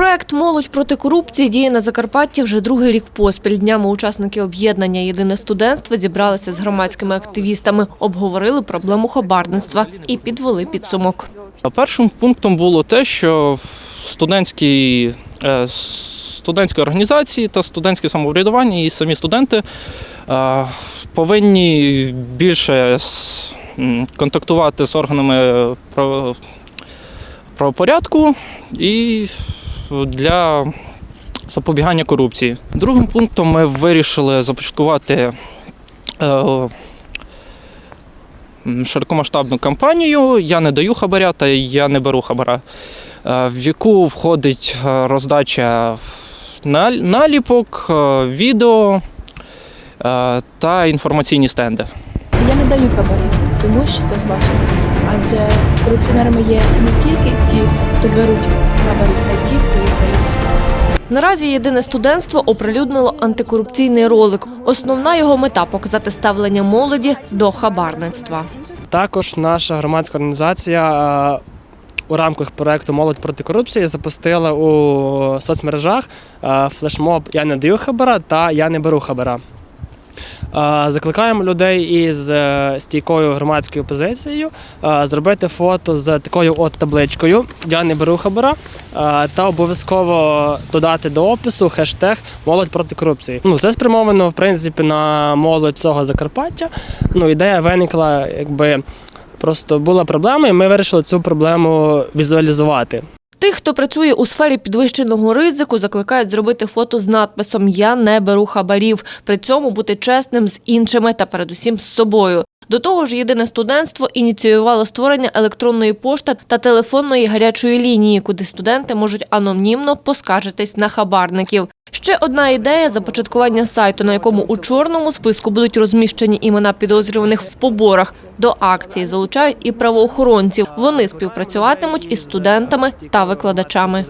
Проект Молодь проти корупції діє на Закарпатті вже другий рік поспіль. Днями учасники об'єднання Єдине студентство зібралися з громадськими активістами, обговорили проблему хабарництва і підвели підсумок. Першим пунктом було те, що студентські, е, студентські організації та студентське самоврядування і самі студенти е, повинні більше контактувати з органами правопорядку і для запобігання корупції. Другим пунктом ми вирішили започаткувати е, широкомасштабну кампанію Я не даю хабаря та я не беру хабара, е, в яку входить е, роздача наліпок, відео та інформаційні стенди. Я не даю хабарів, тому що це злочин. Адже корупціонерами є не тільки ті, хто беруть хабарі, Наразі єдине студентство оприлюднило антикорупційний ролик. Основна його мета показати ставлення молоді до хабарництва. Також наша громадська організація е, у рамках проекту Молодь проти корупції запустила у соцмережах е, флешмоб Я не даю хабара та Я не беру хабара. Закликаємо людей із е, стійкою громадською позицією зробити фото з такою от табличкою Я не беру хабара та обов'язково додати до опису хештег Молодь проти корупції. Ну це спрямовано в принципі на молодь цього Закарпаття. Ну ідея виникла, якби просто була проблема, і ми вирішили цю проблему візуалізувати. Тих, хто працює у сфері підвищеного ризику, закликають зробити фото з надписом Я не беру хабарів. При цьому бути чесним з іншими та передусім з собою. До того ж, єдине студентство ініціювало створення електронної пошти та телефонної гарячої лінії, куди студенти можуть анонімно поскаржитись на хабарників. Ще одна ідея започаткування сайту, на якому у чорному списку будуть розміщені імена підозрюваних в поборах. До акції залучають і правоохоронців. Вони співпрацюватимуть із студентами та викладачами.